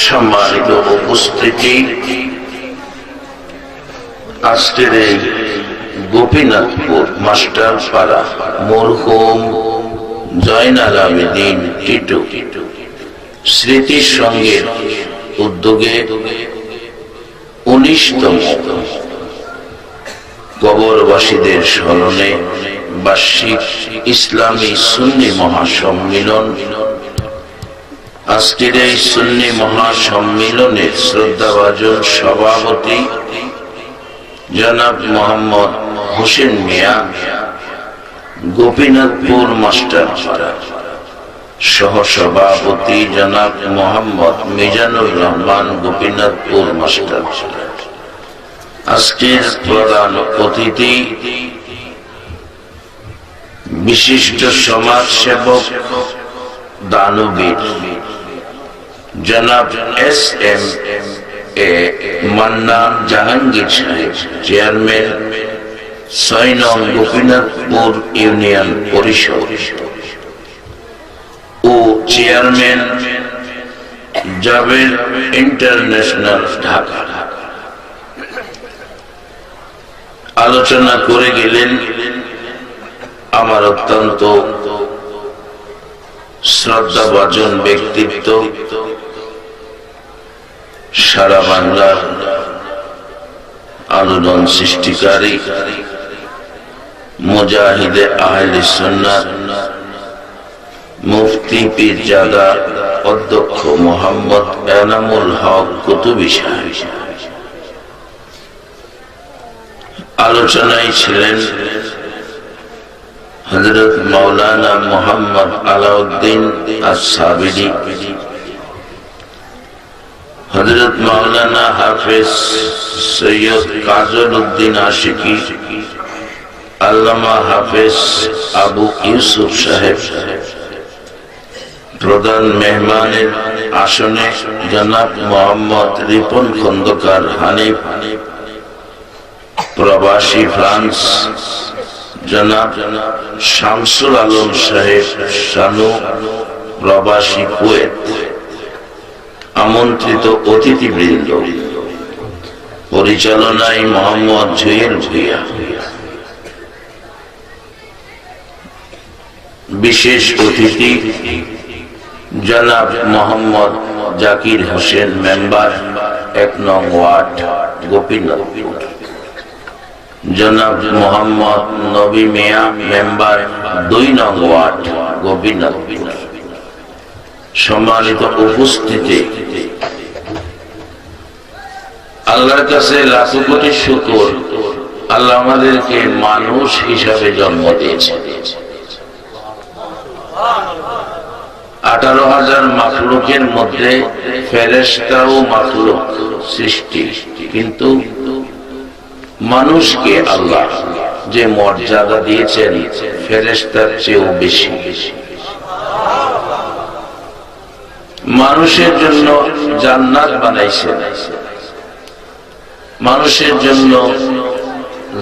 সম্মানিত উপস্থিতি। আজকের এই গোপীনাথপুর মাস্টার পাড়া মরহুম জয়নাল আবেদিন টিটু স্মৃতির সঙ্গে উদ্যোগে উনিশতম কবরবাসীদের স্মরণে বার্ষিক ইসলামী সুন্নি মহাসম্মিলন আজকের এই সুন্নি মহাসম্মিলনের শ্রদ্ধাভাজন সভাপতি জনাব মোহাম্মদ হোসেন মিয়া, গোপীনাথপুর মাস্টার সহ সভাপতি জনাব মোহাম্মদ মিজানুর রহমান, গোপীনাথপুর মাস্টার। আজকের প্রধান অতিথি বিশিষ্ট সমাজ সেবক দানবীর। জনাব S M A Mannan Jahangir সাহেব, চেয়ারম্যান ছয় নং গোপীনাথপুর ইউনিয়ন পরিষদ। ও চেয়ারম্যান, জাভেদ ইন্টারন্যাশনাল ঢাকা। আলোচনা করে গেলেন আমার অত্যন্ত শ্রদ্ধাভাজন ব্যক্তিত্ব সারা বাংলার আলোড়ন সৃষ্টিকারী মুজাহিদে আহলে সুন্নাত মুফতি পীরজাদা অধ্যক্ষ মোহাম্মদ এনামুল হক কুতুবি সাহেব। আলোচনায় ছিলেন হজরত মৌলানা মোহাম্মদ আলাউদ্দিন আসাবিরি হজরত মৌলানা হাফেজ সৈয়দ কাজল উদ্দিন আশিকি, আল্লামা হাফেজ আবু ইউসুফ সাহেব, প্রধান মেহমানের আসনে জনাব মোহাম্মদ রিপন খন্দকার হানিফ, প্রবাসী ফ্রান্স জনাব শামসুল আলম সাহেব শানু, প্রবাসী কুয়েত। আমন্ত্রিত অতিথিবৃন্দ। পরিচালনায় মোহাম্মদ জুয়েল ভুইয়া। বিশেষ অতিথি, জনাব মোহাম্মদ জাকির হোসেন, মেম্বার এক নং ওয়ার্ড, গোপীনাথপুর। জনাব মোহাম্মদ নবী মিয়া, মেম্বার দুই নং ওয়ার্ড, গোপীনাথপুর। সম্মানিত উপস্থিতি আল্লাহর কাছে লাখো কোটি শুকর। আল্লাহ আমাদেরকে মানুষ হিসাবে জন্ম দিয়েছে। আঠারো হাজার মাফলুকের মধ্যে ফেরেস্তাও মাফলুক সৃষ্টি, কিন্তু মানুষকে আল্লাহ যে মর্যাদা দিয়েছেন ফেরেস্তার চেয়েও বেশি। মানুষের জন্য জান্নাত বানাইছেন। মানুষের জন্য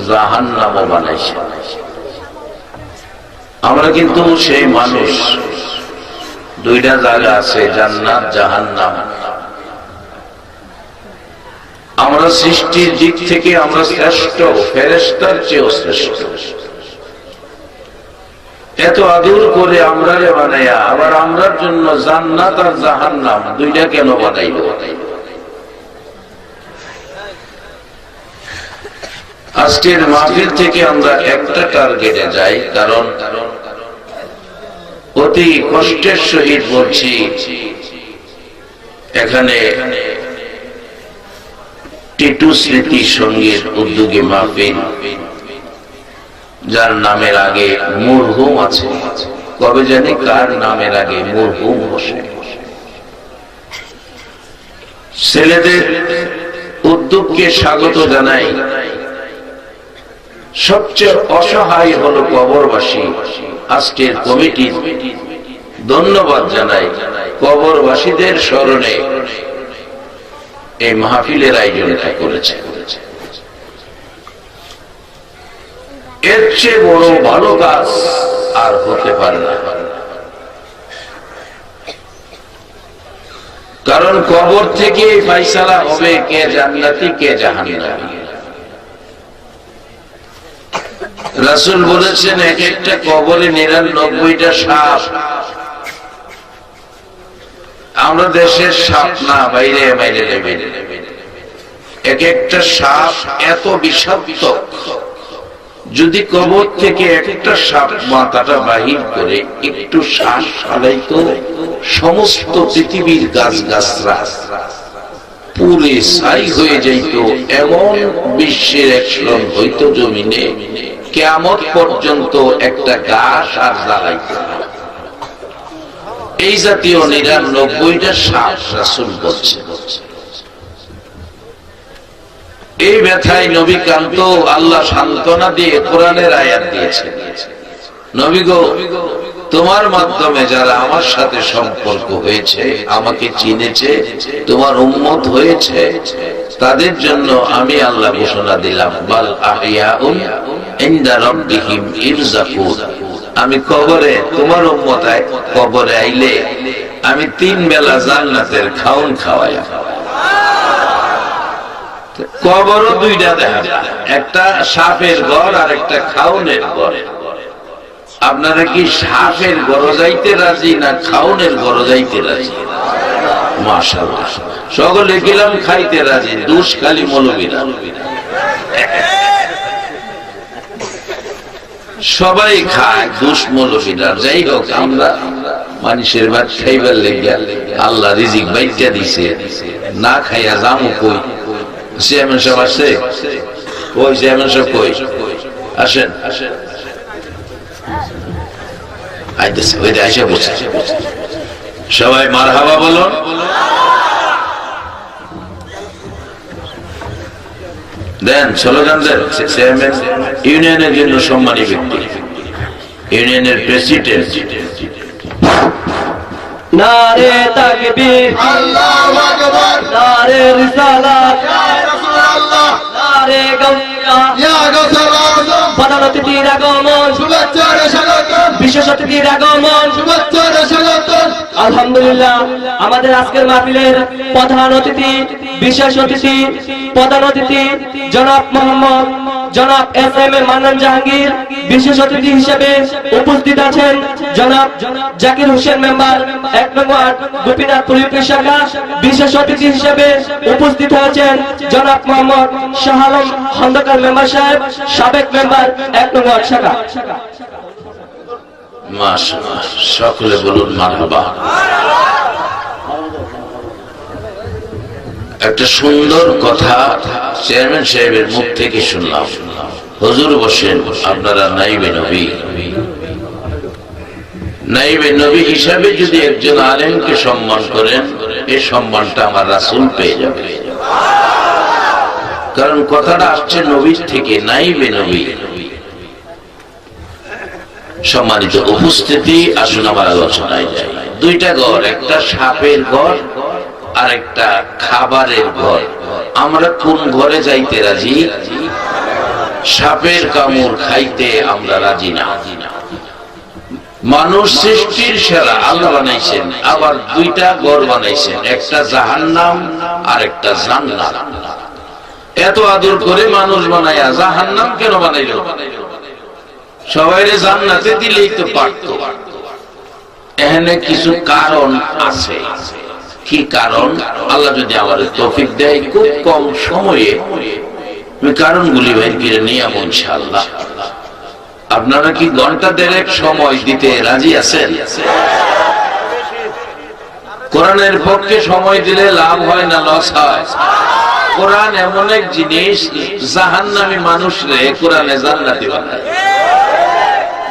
জাহান নামও বানাইছেন আমরা কিন্তু সেই মানুষ। দুইটা জায়গা আছে, জান্নাত জাহান নাম আমরা সৃষ্টির দিক থেকে আমরা শ্রেষ্ঠ ফেরেস্তার চেয়েও শ্রেষ্ঠ। এত আদর করে আমরা বানাইয়া, আবার আমরার জন্য জান্নাত আর জাহান নাম দুইটা কেন বানাইব বানাইব? আজকের মাহফিল থেকে আমরা একটা টার্গেটে যাই, কারণ অতি কষ্টের সহিত বলছি, এখানে টিটু স্মৃতি সংগীত উদ্যোগী মাহফিল, যার নামের আগে মুরহুম আছে। কবে জানি কার নামের আগে মুরহুম বসে। ছেলেদের উদ্যোগকে স্বাগত জানাই। সবচেয়ে অসহায় হলো কবরবাসী। আজকের কমিটি ধন্যবাদ জানাই কবরবাসীদের স্মরণে এই মাহফিলের আয়োজনটা করেছে। এর চেয়ে বড় ভালো কাজ আর হতে পারে না। কারণ কবর থেকে ফাইসালা হবে কে জান্নাতি, কে জাহানি জাহান্নামী। রাসূল বলেছেন এক একটা কবরে নিরানব্বইটা সাপ। আমরা দেশের সাপ না, বাইরে বাইরে বাইরে এক একটা সাপ এত বিষাক্ত। যদি কবর থেকে একটা সাপ মাথাটা বাহির করে একটু শ্বাস ফালাইতো, সমস্ত পৃথিবীর গাছ গাছরা পুরে সাই হয়ে যাইত, এমন বিশ্বের একশন হইতো জমিনে। কেমন পর্যন্ত একটা গাছ আর দাঁড়াইত। এই জাতীয় নিরানব্বইটা সাপ রাসুল বলছে এই ব্যথায় নবী কান্ত আল্লাহ সান্ত্বনা দিয়ে কোরআনের আয়াত দিয়েছে নবী গো, তোমার মাধ্যমে যারা আমার সাথে সম্পর্ক হয়েছে, আমাকে চিনেছে, তোমার উন্মত হয়েছে, তাদের জন্য আমি আল্লাহ ঘোষণা দিলাম, বাল আহিয়াউন আমি কবরে, তোমার উম্মতায় কবরে আইলে আমি তিন বেলা জান্নাতের খাউন খাওয়াই। কবরও দুইটা দেখা একটা সাপের ঘর আর একটা খাউনের ঘর। আপনারা কি সাপের ঘর যাইতে রাজি না খাউনের ঘর যাইতে রাজি? সকলে গেলাম খাইতে রাজি, দুষ খালি মৌলবীরা। সবাই খায় দুষ মৌলবীরা যাই হোক, আমরা মানুষের ভাত খাইবার লেগে আল্লাহ রিজিক বাইটা দিছে। না খাইয়া যামু কই? চেয়ারম্যান সাহেব আসছে কই চেয়ারম্যান সাহেব কই? আসেন। আইতেছে, ওই আইসা বসে। সবাই মার হাবা বলুন। দেন স্লোগান দেন চেয়ারম্যান ইউনিয়নের জন্য সম্মানী ব্যক্তি ইউনিয়নের প্রেসিডেন্ট নারে তাকবীর আল্লাহু আকবার। নারে রিসালাত ইয়া রাসূলুল্লাহ। নারে আযম প্রধান অতিথির আগমন শুভেচ্ছা স্বাগতম বিশেষ অতিথির আগমন শুভেচ্ছা স্বাগতম আলহামদুলিল্লাহ আমাদের আজকের মাহফিলের প্রধান অতিথি বিশেষ অতিথি প্রধান অতিথি জনাব মোহাম্মদ জনাব S M A Mannan Jahangir, বিশেষ অতিথি হিসেবে উপস্থিত আছেন জনাব জাকির হোসেন মেম্বার, এক নম্বর ইউপি শাখা, বিশেষ অতিথি হিসেবে উপস্থিত হয়েছেন জনাব মোহাম্মদ শাহ খন্দকার মেম্বার সাহেব, সাবেক মেম্বার, এক নম্বর শাখা। সকলে বলুন মারহাবা। একটা সুন্দর কথা চেয়ারম্যান সাহেবের মুখ থেকে শুনলাম। হুজুর বসেন, আপনারা নাইবে নবী। নাইবে নবী হিসাবে যদি একজন আলেমকে সম্মান করেন এই সম্মানটা আমার রাসূল পেয়ে যাবে। কারণ কথাটা আসছে নবীর থেকে, নাইবে নবী। সম্মানিত উপস্থিতি, আসুন আমার আলোচনায় যাই। দুইটা ঘর, একটা সাপের ঘর আর একটা খাবারের ঘর। আমরা কোন ঘরে যাইতে রাজি? সাপের কামড় খাইতে আমরা রাজি না। মানুষ সৃষ্টির সেরা, আল্লাহ বানাইছেন। আবার দুইটা ঘর বানাইছেন, একটা জাহান্নাম আর একটা জান্নাত। এত আদর করে মানুষ বানাইয়া জাহান্নাম কেন বানাইল? সবাই জান্নাতে দিলেই তো পারত। এখানে কিছু কারণ আছে। কি কারণ? আল্লাহ যদি আমার তৌফিক দেয় খুব কম সময়ে আমি কারণগুলি বের করে নিয়ে ইনশাআল্লাহ। আপনারা কি ঘণ্টা দেড়েক সময় দিতে রাজি আছেন? কোরআনের পক্ষে সময় দিলে লাভ হয় না, লস হয়। কোরআন এমন এক জিনিস, জাহান্নামী মানুষ রে কোরআনে জান্নাতি বানায়।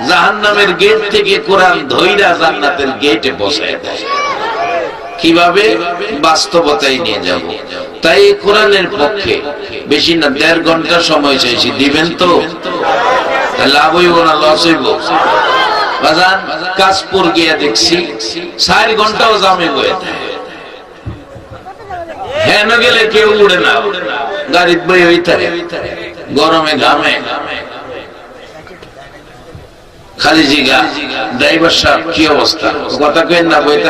জাহান্নামের গেট থেকে কোরআন ধৈরা জান্নাতের গেটে বসায় দেয়। কীভাবে বাস্তবতায় নিয়ে যাব? তাই কোরআনের পক্ষে বেশি না, দেড় ঘণ্টা সময় চাইছি। দিবেন তো? লাভ হইব না লস হইব বাজান, কাশপুর গিয়া দেখছি, চার ঘন্টাও জামে বয়ে হ্যাঁ গেলে কেউ উড়ে না। গাড়ির বই হইতে গরমে ঘামে। খালি জিগা, ড্রাইভার সাহেব, কি অবস্থা? কথা কেন না, বইতে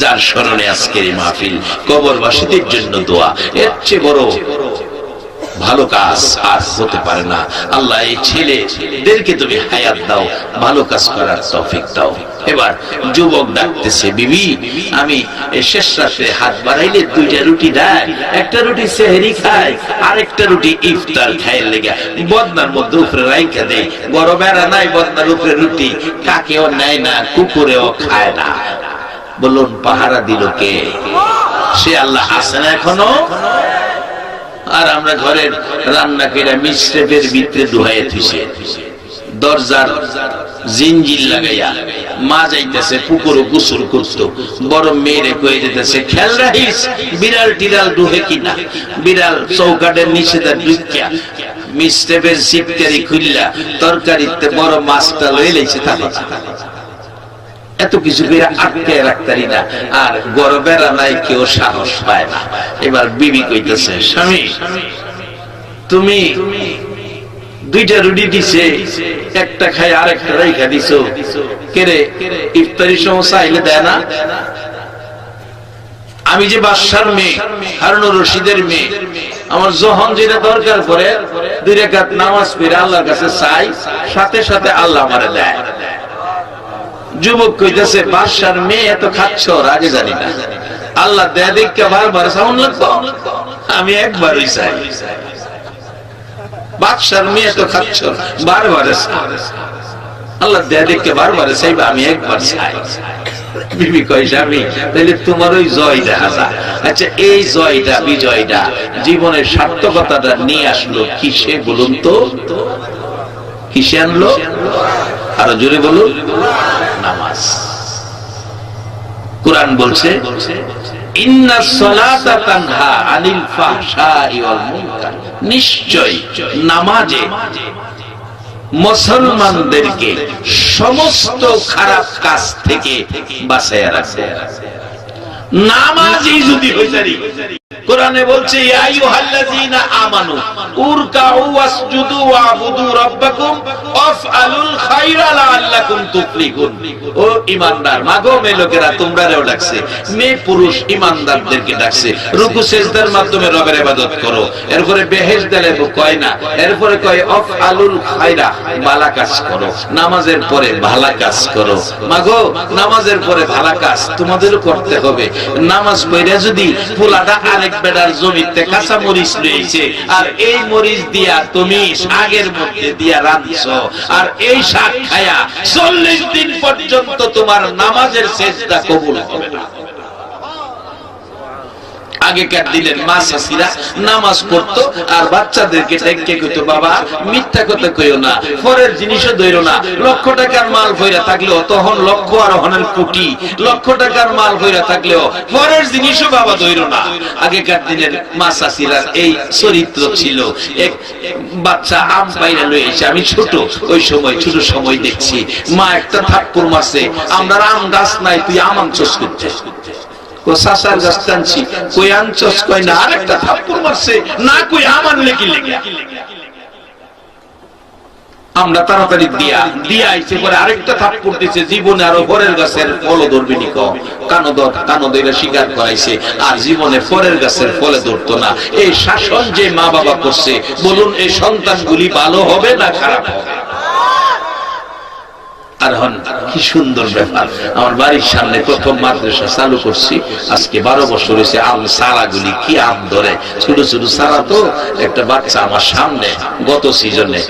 যার স্মরণে আজকের এই মাহফিল কবরবাসীদের জন্য দোয়া। এর চেয়ে বড় ভালো কাজ আর হতে পারে না। আল্লাহ এই ছেলেদেরকে তুমি হায়াত দাও, ভালো কাজ করার তৌফিক দাও। এবার যুবক ডাকতেছে, বিবি, আমি শেষ রাত্রে হাত বাড়াইলে দুইটা রুটি দেয়, একটা রুটি সেহেরি খায় আর একটা রুটি ইফতার খায় লেগে। বদনার মধ্যে উপরে রাইখা দেয়। বড় বেড়া নাই বদনার উপরে রুটি, কাকেও নেয় না, কুকুরেও খায় না। বলুন, পাহারা দিল কে? সে আল্লাহ আছে না এখনও? আর আমরা ঘরের রান্না করে মিশ্রেপের ভিতরে ডুহাইয়া থুইছে। দরজার জিঞ্জির লাগাইয়া মা যাইতেছে, পুকুরও গোসল করতো। বড় মেয়েরে কয়ে যেতেছে খেয়াল রাখিস, বিড়াল টিড়াল ডুহে কিনা? বিড়াল চৌকাটের নিচেদার ডুকিয়া মিস্টেপের সিটকারি খুললা তরকারিতে বড় মাছটা লয়ে লেছে তা কথা এত কিছু করে আটকে রাখতারি না। আর গরবেরা নাই কেউ সাহস পায় না। এবার বিবি কইতেছে, স্বামী, তুমি দুইটা রুটি দিছে, একটা খাই আরেকটা রেখা দিছো। কেরে ইফতারি সমস্যা আইলে দেয় না? আমি যে বাদশার মেয়ে, হারুনুর রশিদের মেয়ে, আমার যখন যেটা দরকার পড়ে, দুই রেখাত নামাজ পড়ে আল্লাহর কাছে চাই, সাথে সাথে আল্লাহ আমারে দেয়। যুবক কইতেছে, বাদশার মেয়ে এত খাচ্ছ আগে জানি না। আল্লাহ দেয় দেখে বারবার সাউন্ড লাগতো আমি একবারই চাই। বাদশার মেয়ে এত খাচ্ছ, বারবার আল্লাহ দেয় দেখে বারবার চাইবা আমি একবার চাই। বিবি তাহলে তোমার ওই জয় দেখা আচ্ছা এই জয়টা, বিজয়টা জীবনের সার্থকতাটা নিয়ে আসলো কিসে বলুন তো? কিসে আনলো? আরও জোরে বলুন। নামাজ। কোরআন বলছে নিশ্চয় মুসলমানদেরকে সমস্ত খারাপ কাজ থেকে বাঁচাইয়া রাখে যদি হইতারি কোরআনে বলছে এরপরে কয় না, এরপরে কয়, ওয়াফআলুল খায়রা, ভালো কাজ করো, নামাজের পরে ভালো কাজ করো। মাগো, নামাজের পরে ভালো কাজ তোমাদেরও করতে হবে। নামাজ পড়ে যদি পোলাটা আরেক বেড়ার জমিতে কাঁচা মরিচ রয়েছে। আর এই মরিচ দিয়া তুমি আগের মধ্যে দিয়া রাঁধছ। আর এই শাক খায়া চল্লিশ দিন পর্যন্ত তোমার নামাজের চেষ্টা কবুল হবে না। আগেকার দিনের নামাজ আর বাচ্চাদেরকে ডেকে বাবা, মিথ্যা কথা কইও না পরের জিনিসও ধইরো না, লক্ষ টাকার মাল থাকলেও তখন লক্ষ আর কোটি, লক্ষ টাকার মাল থাকলেও পরের জিনিসও বাবা ধইরো না। আগেকার দিনের এই চরিত্র ছিল, এক বাচ্চা আম পাইরা আমি ছোট, ওই সময় ছোট সময় দেখছি, মা একটা থাপ্পর মাসে আমরা আম গাছ নাই, তুই আম আনছস করছিস ও সাসার গাছ টানছি কই আনছস কই না, আরেকটা থাপ্পড় মারছে, না কই লেগে আমরা তাড়াতাড়ি দিয়া দিয়া আইছে পরে আরেকটা থাপ্পড় দিছে, জীবনে আরও পরের গাছের ফল ধরবি নি কানো দর দইরা শিকার করাইছে, আর জীবনে পরের গাছের ফলে ধরতো না। এই শাসন যে মা বাবা করছে, বলুন এই সন্তানগুলি ভালো হবে না খারাপ হবে? আর হন, কি সুন্দর ব্যাপার। আমার বাড়ির সামনে প্রথম মাদ্রাসা চালু করছি। আজকে বারো বছর হয়েছে, আম সারাগুলি কি আম ধরে? ছোট ছোট সারা তো একটা বাচ্চা আমার সামনে গত সিজনে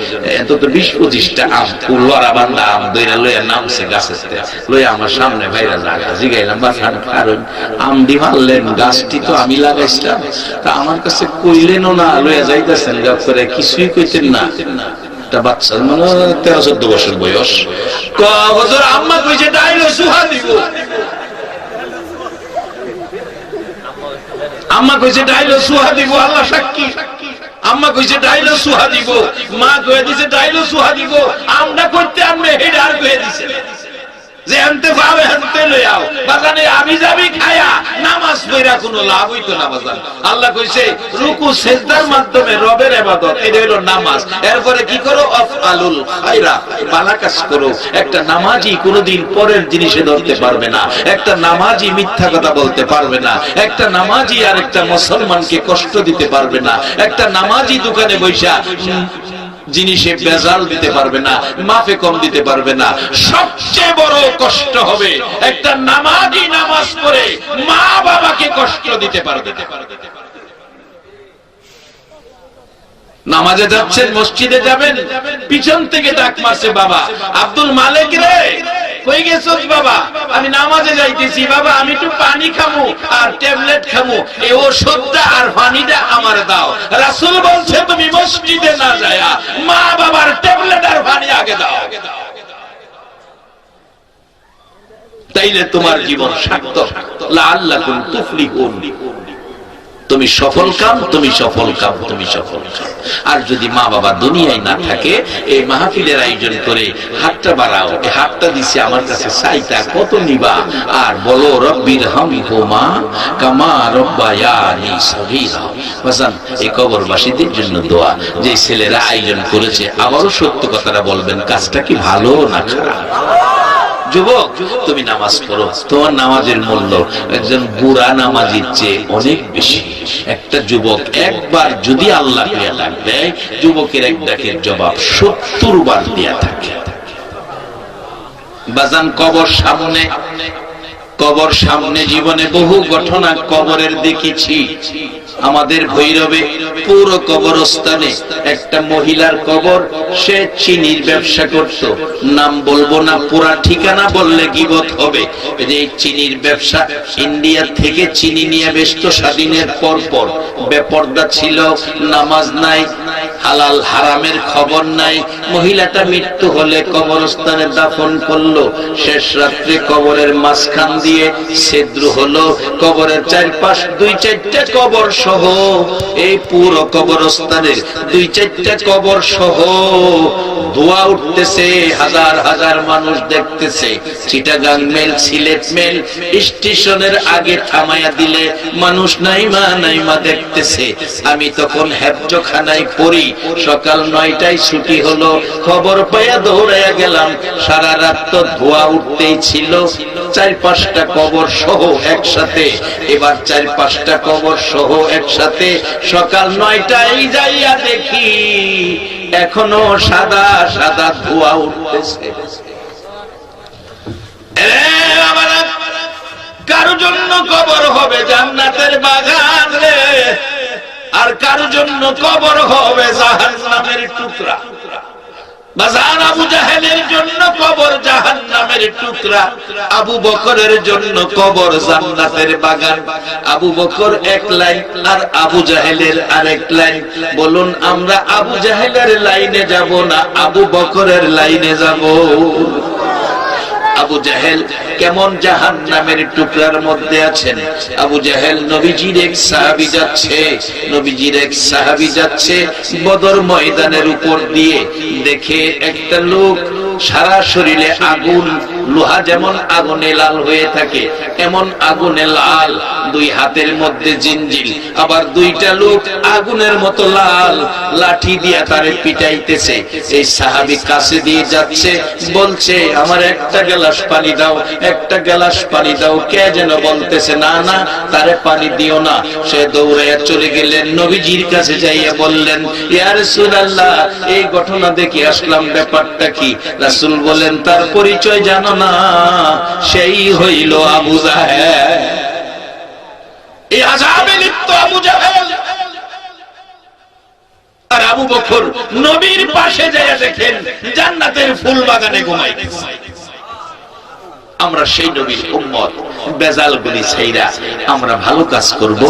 এত তো বিশ পঁচিশটা আম লড়া আম দইরা লইয়া নামছে গাছের লইয়া আমার সামনে ভাইরা জায়গা জিগাইলাম বাসান কারণ গাছটি তো আমি লাগাইছিলাম। তা আমার কাছে কইলেনও না, লইয়া যাইতেছেন, গা করে কিছুই কইতেন না। একটা বাচ্চা মানে তেরো চোদ্দ বছর বয়স। বছর আম্মা কইছে ডাইলো সুহা দিব। আম্মা কইছে ডাইলো সুহা দিব, আল্লাহ সাক্ষী। আম্মা কইছে সুহা দিব। মা কয়ে দিছে ডাইলো সুহা দিব। আমরা করতে আমি হেডে আর কয়ে দিছে। যে আনতে পাবে, আনতে লই আও। বাজানে আমি যাবি পড়া কোনো লাভ হইতো না, বাজান। আল্লাহ কইছে, রুকু, সেজদার মাধ্যমে রবের ইবাদত, এটা হলো নামাজ। এরপরে কি করো? আফআলুল খায়রা ভালো কাজ করো। একটা নামাজি কোনোদিন পরের জিনিসে ধরতে পারবে না। একটা নামাজি মিথ্যা কথা বলতে পারবে না। একটা নামাজি আর একটা মুসলমানকে কষ্ট দিতে পারবে না। একটা নামাজি দোকানে বৈশা জিনিসে বেজাল দিতে পারবে না, মাফে কম দিতে পারবে না। সবচেয়ে বড় কষ্ট হবে একটা নামাজি নামাজ পড়ে মা বাবাকে কষ্ট দিতে পারবে নামাজে যাচ্ছেন, মসজিদে যাবেন, পিছন থেকে ডাক মারছে বাবা, আব্দুল মালিক রে কই গেছস বাবা? আমি নামাজে যাইতেছি। বাবা, আমি একটু পানি খামু আর ট্যাবলেট খামু। এই ওষুধটা আর পানিটা আমার দাও। রাসূল বলছে, তুমি মসজিদে না যায়া মা বাবার ট্যাবলেট আর পানি আগে দাও। তাইলে তোমার জীবন সার্থক। লাআল্লাকুম তুফলিহুন। তুমি সফল কাম, তুমি সফল কাম, তুমি সফল কাম। আর যদি মা বাবা দুনিয়ায় না থাকে, এই মাহফিলের আয়োজন করে হাতটা বাড়াও। এই হাতটা দিছে আমার কাছে সাইতা, কত নিবা। আর বলো রব্বির হাম মা কামা রব্বায়ানি সগীরা। বাজান, এই কবরবাসীদের জন্য দোয়া। যে ছেলেরা আয়োজন করেছে, আবারও সত্য কথাটা বলবেন, কাজটা কি ভালো না খারাপ? যুবক, তুমি নামাজ পড়ো। তোমার নামাজের মূল্য একজন বুড়া নামাজির চেয়ে অনেক বেশি। একটা যুবক একবার যদি আল্লাহ ডাক দেয়, যুবকের এক ডাকের জবাব সত্তর বার দেয়া থাকে। বাজান কবর সামনে কবর সামনে জীবনে বহু ঘটনা কবরের দেখেছি। আমাদের ভৈরবে পুরো কবরস্থানে একটা মহিলার কবর, সে চিনির ব্যবসা করত। নাম বলব না, পুরা ঠিকানা বললে গিবত হবে। এই চিনির ব্যবসা, ইন্ডিয়া থেকে চিনি নিয়ে ব্যস্ত স্বাধীনের পর পর বেপর্দা ছিল, নামাজ নাই হালাল হারামের খবর নাই। মহিলাটা মৃত্যু হলে কবরস্থানে দাফন করল। শেষ রাত্রে কবরের মাঝখান দিয়ে ছেদ্র হলো। কবরের চারপাশ দুই চারটা কবর সহ। এই পুরো কবরস্থানের দুই চারটা কবর সহ। ধোয়া উঠতেছে, হাজার হাজার মানুষ দেখতেছে। চিটাগাং মেল, সিলেট মেল, স্টেশনের আগে থামাইয়া দিলে মানুষ নাইমা নাইমা দেখতেছে। আমি তখন হেফজখানায় পড়ি। সকাল নয়টায় ছুটি হলো। খবর পাইয়া দৌড়াইয়া গেলাম। সারা রাত তো ধোয়া উঠতেই ছিল। চার পাঁচটা কবর সহ একসাথে। এবার চার পাঁচটা কবর সহ একসাথে। সকাল নয়টায় যাইয়া দেখি, এখনও সাদা সাদা ধোয়া উঠতেছে। কারও জন্য কবর হবে জান্নাতের বাগান রে। আর কারও জন্য কবর হবে জাহান্নামের টুকরা? বাজার আবু জাহেলের জন্য কবর জাহান্নামের টুকরা। আবু বকরের জন্য কবর জান্নাতের বাগান। আবু বকর এক লাইন আর আবু জাহেলের আরেক লাইন। বলুন, আমরা আবু জাহেলের লাইনে যাব না আবু বকরের লাইনে যাব? আবু জাহেল কেমন জাহান নামের টুকরার মধ্যে আছেন? আবু জাহেল নবীজির এক সাহাবি যাচ্ছে, নবীজির এক সাহাবি যাচ্ছে বদর ময়দানের উপর দিয়ে। দেখে একটা লোক সারা শরীরে আগুন লোহা যেমন আগুনে লাল হয়ে থাকে এমন আগুনে লাল। দুই হাতের মধ্যে জিনজিল আবার দুইটা লোক আগুনের মতো লাল। লাঠি দিয়া তারে পিটাইতেছে। এই সাহাবি কাছে দিয়ে যাচ্ছে, বলছে, আমার একটা গ্লাস পানি দাও, একটা গ্লাস পানি দাও। কে যেন বলতেছে, না না, তারে পানি দিও না। সে দৌড়াইয়া চলে গেলেন। নবীজির কাছে যাইয়া বললেন, ইয়া রাসূলুল্লাহ, এই ঘটনা দেখে আসলাম, ব্যাপারটা কি? রাসুল বলেন তার পরিচয় জানো না, সেই হইল আবু জাহেল। এই আবু আর আবু বকর নবীর পাশে যায় দেখেন, জান্নাতের ফুল বাগানে ঘুমাইতেছে। আমরা সেই নবীর উম্মত। বেজাল গুলি ছাইরা আমরা ভালো কাজ করব।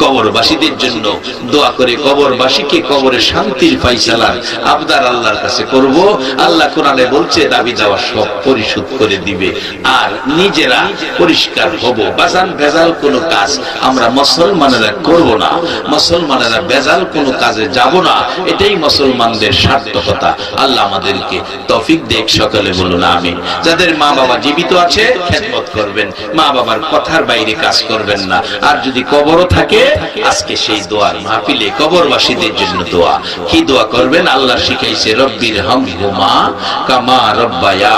কবরবাসীদের জন্য দোয়া করে কবরবাসীকে কবরে শান্তির ফাইসালার আবদার আল্লাহর কাছে করব। আল্লাহ কোরআনে বলছে, দাবি দেওয়া সব পরিশোধ করে দিবে। আর নিজেরা পরিষ্কার হব। বাজান ভেজাল কোনো কাজ আমরা মুসলমানেরা করব না। মুসলমানেরা ভেজাল কোনো কাজে যাব না। এটাই মুসলমানদের সার্থকতা। আল্লাহ আমাদেরকে তফিক দেখ সকালে বলুন আমি যাদের মা বাবা জীবিত আছে, খেদমত করবেন। মা বাবার কথার বাইরে কাজ করবেন না। আর যদি কবরও থাকে, আজকে সেই দোয়ার মাহফিলে কবরবাসীদের জন্য দোয়া। কি দোয়া করবেন? আল্লাহ শিখাইছে, রব্বির হাম হুমা কামা রব্বায়া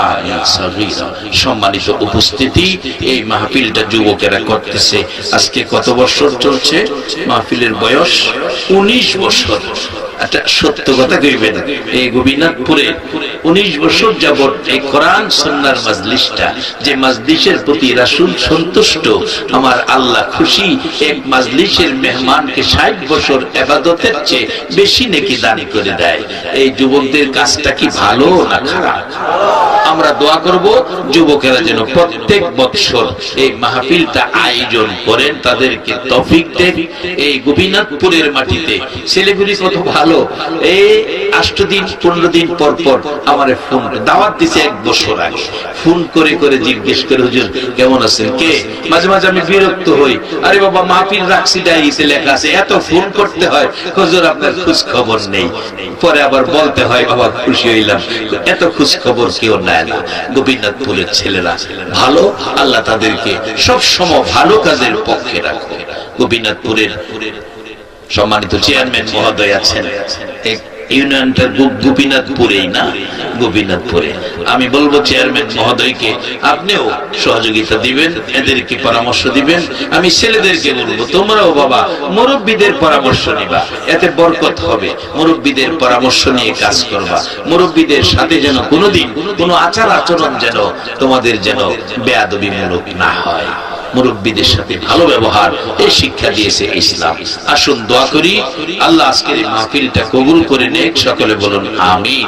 সম্মানিত উপস্থিতি, এই মাহফিলটা যুবকেরা করতেছে। আজকে কত বছর চলছে? মাহফিলের বয়স উনিশ বছর। একটা সত্য কথা কইবেন। এই গোবিনাথপুরে উনিশ বছর যাবৎ এই কোরআন সন্ন্যার মাজলিসটা যে মাজলিসের প্রতি রাসুল সন্তুষ্ট, আমার আল্লাহ খুশি, এক মাজলিসের মেহমানকে ষাট বছর এবাদতের চেয়ে বেশি নাকি দান করে দেয়। এই যুবকদের কাজটা কি ভালো না খারাপ? আমরা দোয়া করব, যুবকেরা যেন প্রত্যেক বৎসর এই মাহফিলটা আয়োজন করেন, তাদেরকে তফিক দেন। এই গোপীনাথপুরের মাটিতে, ছেলেগুলি কত ভালো। এই আষ্ট দিন, পনেরো দিন পর পর আমার ফোন দাওয়াত দিছে এক বছর আগে। ফোন করে করে জিজ্ঞেস করে, হুজুর, কেমন আছেন? কে? মাঝে মাঝে আমি বিরক্ত হই। আরে বাবা, মাহফিল রাখছি ডায়েরিতে লেখা আছে, এত ফোন করতে হয়। হুজুর, আপনার খোঁজ খবর নেই। পরে আবার বলতে হয়, বাবা, খুশি হইলাম। এত খোঁজ খবর কেউ নেয় না। গোপীনাথপুরের ছেলেরা ভালো, আল্লাহ তাদেরকে সব সময় ভালো কাজের পক্ষে রাখো। গোপীনাথপুরের সম্মানিত চেয়ারম্যান মহোদয় আছেন। ইউনিয়নটা গোপীনাথপুরেই না? গোপীনাথপুরে। আমি বলব চেয়ারম্যান মহোদয়কে আপনিও সহযোগিতা দিবেন, এদেরকে পরামর্শ দিবেন। আমি ছেলেদেরকে বলব, তোমরাও বাবা, মুরব্বীদের পরামর্শ নিবা, এতে বরকত হবে। মুরব্বীদের পরামর্শ নিয়ে কাজ করবা। মুরব্বীদের সাথে যেন কোনোদিন কোনো আচার আচরণ যেন তোমাদের যেন বেয়াদবিমূলক না হয়। মুরব্বীদের সাথে ভালো ব্যবহার, এই শিক্ষা দিয়েছে ইসলাম। আসুন দোয়া করি, আল্লাহ আজকের এই মাহফিলটা কবুল করে নেক। সকলে বলুন, আমিন।